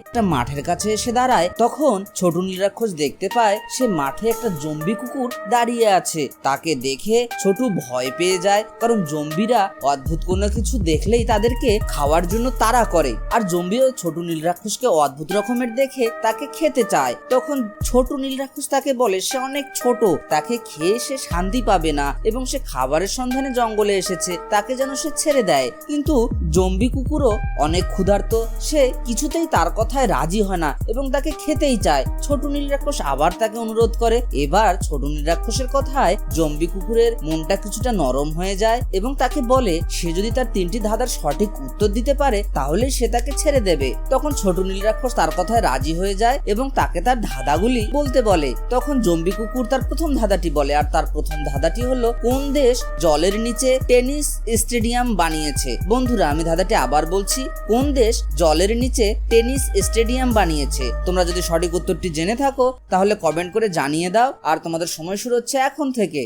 একটা মাঠের কাছে এসে দাঁড়ায়, তখন ছোট নীল রাক্ষস দেখতে পায় সে মাঠে একটা জম্বি কুকুর দাঁড়িয়ে আছে। তাকে দেখে ছোট ভয় পেয়ে যায়, কারণ জম্বিরা অদ্ভুত কোনো কিছু দেখলেই তাদেরকে খাওয়ার জন্য তাড়া করে। আর জম্বিও ছোট নীল রাক্ষসকে অদ্ভুত রকমের দেখে তাকে খেতে চায়। তখন ছোট নীল রাক্ষস তাকে বলে, সে অনেক ছোট, তাকে খেয়ে সে শান্তি পাবে না এবং সে খাবারের সন্ধানে জঙ্গলে এসেছে, তাকে যেন সে ছেড়ে দেয়। কিন্তু জম্বি কুকুরও অনেক ক্ষুধার্ত, সে কিছুতেই তার কথায় রাজি হয় না এবং তাকে খেতেই চায়। ছোট নীল রাক্ষস আবার তাকে অনুরোধ করে। এবার ছোট নীল রাক্ষসের কথায় জম্বি কুকুরের মনটা কিছুটা নরম হয়ে যায় এবং তাকে বলে, সে যদি তার তিনটি ধাঁধার সঠিক উত্তর দিতে পারে, তাহলে সে তাকে ছেড়ে দেবে। তখন ছোট নীল রাক্ষস তার কথায় রাজি হয়ে যায় এবং তাকে তার ধাঁধাগুলি বলতে বলে। তখন জম্বি কুকুর তার প্রথম ধাঁধাটি বলে আর তার প্রথম ধাঁধাটি হলো, কোন দেশ জলের নিচে টেনিস স্টেডিয়াম বানিয়েছে? বন্ধুরা, আমি ধাঁধাটি আবার বলছি, কোন দেশ জলের নিচে টেনিস স্টেডিয়াম বানিয়েছে। তোমরা যদি সঠিক উত্তরটি জেনে থাকো, তাহলে কমেন্ট করে জানিয়ে দাও, আর তোমাদের সময় শুরু হচ্ছে এখন থেকে।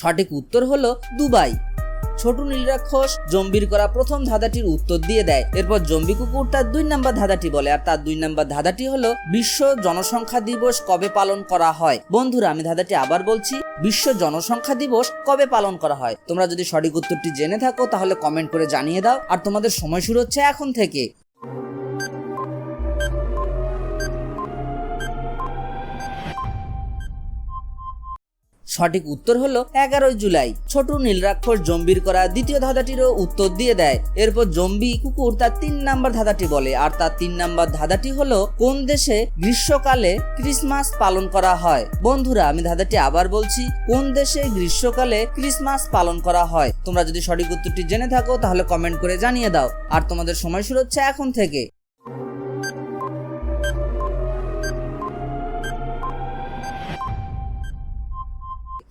সঠিক উত্তর হলো দুবাই। ছোট নীল রাক্ষস জম্বির করা প্রথম ধাঁধাটির উত্তর দিয়ে দেয়। এরপর জম্বি কুকুর তার দুই নাম্বার ধাঁধাটি বলে, আর তার দুই নাম্বার ধাঁধাটি হলো বিশ্ব জনসংখ্যা দিবস কবে পালন করা হয়। বন্ধুরা, আমি ধাঁধাটি আবার বলছি। বিশ্ব জনসংখ্যা দিবস কবে পালন করা হয়? তোমরা যদি সঠিক উত্তরটি জেনে থাকো, তাহলে কমেন্ট করে জানিয়ে দাও। আর তোমাদের সময় শুরু হচ্ছে এখন থেকে। সঠিক উত্তর হলো এগারোই জুলাই। ছোট নীল রাক্ষস জম্বির করা দ্বিতীয় ধাঁধাটিরও উত্তর দিয়ে দেয়। এরপর জম্বি কুকুর তার তিন নাম্বার ধাঁধাটি বলে, আর তার তিন নাম্বার ধাঁধাটি হলো কোন দেশে গ্রীষ্মকালে ক্রিসমাস পালন করা হয়? বন্ধুরা, আমি ধাঁধাটি আবার বলছি, কোন দেশে গ্রীষ্মকালে ক্রিসমাস পালন করা হয়? তোমরা যদি সঠিক উত্তরটি জেনে থাকো, তাহলে কমেন্ট করে জানিয়ে দাও। আর তোমাদের সময় শুরু হচ্ছে এখন থেকে।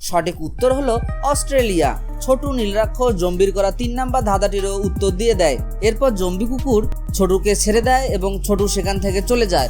সঠিক উত্তর হলো অস্ট্রেলিয়া। ছোটু নীল রাক্ষস জম্বির করা তিন নাম্বার ধাঁধাটিরও উত্তর দিয়ে দেয়। এরপর জম্বি কুকুর ছোটুকে ছেড়ে দেয় এবং ছোটু সেখান থেকে চলে যায়।